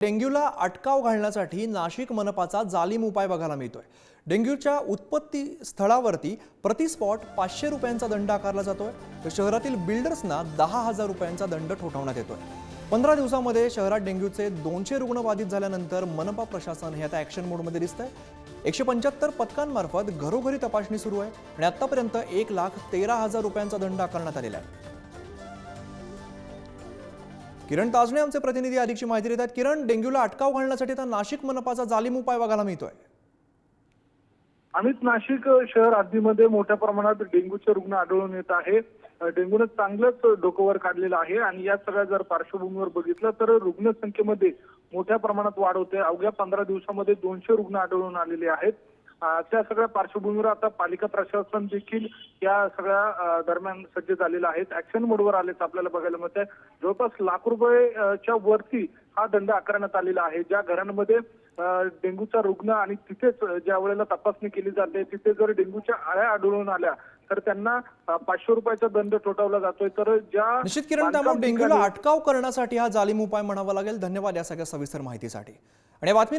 डेंग्यूला अटकाव घालण्यासाठी नाशिक मनपाचा जालिम उपाय बघायला मिळतोय. डेंग्यूच्या उत्पत्ती स्थळावरती प्रति स्पॉट पाचशे रुपयांचा दंड आकारला जातोय. तर शहरातील बिल्डर्सना दहा हजार रुपयांचा दंड ठोठावण्यात येतोय. पंधरा दिवसामध्ये शहरात डेंग्यूचे दोनशे रुग्ण बाधित झाल्यानंतर मनपा प्रशासन हे आता ॲक्शन मोडमध्ये दिसतंय. एकशे पंच्याहत्तर पथकांमार्फत घरोघरी तपासणी सुरू आहे आणि आतापर्यंत एक लाख तेरा हजार रुपयांचा दंड आकारण्यात आलेला आहे. किरण ताजणे आमचे प्रतिनिधी अधिकची माहिती देतात किरण डेंग्यूला अटकाव घालण्यासाठी आता नाशिक मनपाचा जालिम उपाय बघायला मिळतोय. आम्हीच नाशिक शहर हद्दीमध्ये मोठ्या प्रमाणात डेंग्यूचे रुग्ण आढळून येत आहे. डेंग्यूनं चांगलंच डोकंवर काढलेलं आहे आणि या सगळ्या जर पार्श्वभूमीवर बघितलं तर रुग्णसंख्येमध्ये मोठ्या प्रमाणात वाढ होते. अवघ्या पंधरा दिवसामध्ये दोनशे रुग्ण आढळून आलेले आहेत. त्या सगळ्या पार्श्वभूमीवर आता पालिका प्रशासन देखील या सगळ्या दरम्यान सज्ज झालेलं आहे ऍक्शन मोडवर आलेच आपल्याला बघायला मिळत आहे जवळपास लाख रुपयेच्या वरती हा दंड आकारण्यात आलेला आहे. ज्या घरांमध्ये डेंग्यूचा रुग्ण आणि तिथेच ज्या वेळेला तपासणी केली जाते तिथे जर डेंग्यूच्या आळ्या आढळून आल्या तर त्यांना पाचशे रुपयाचा दंड ठोठावला जातोय. तर ज्या निश्चित किरण डेंग्यूला अटकाव करण्यासाठी हा जालीम उपाय म्हणावा लागेल. धन्यवाद या सगळ्या सविस्तर माहितीसाठी. आणि बातमी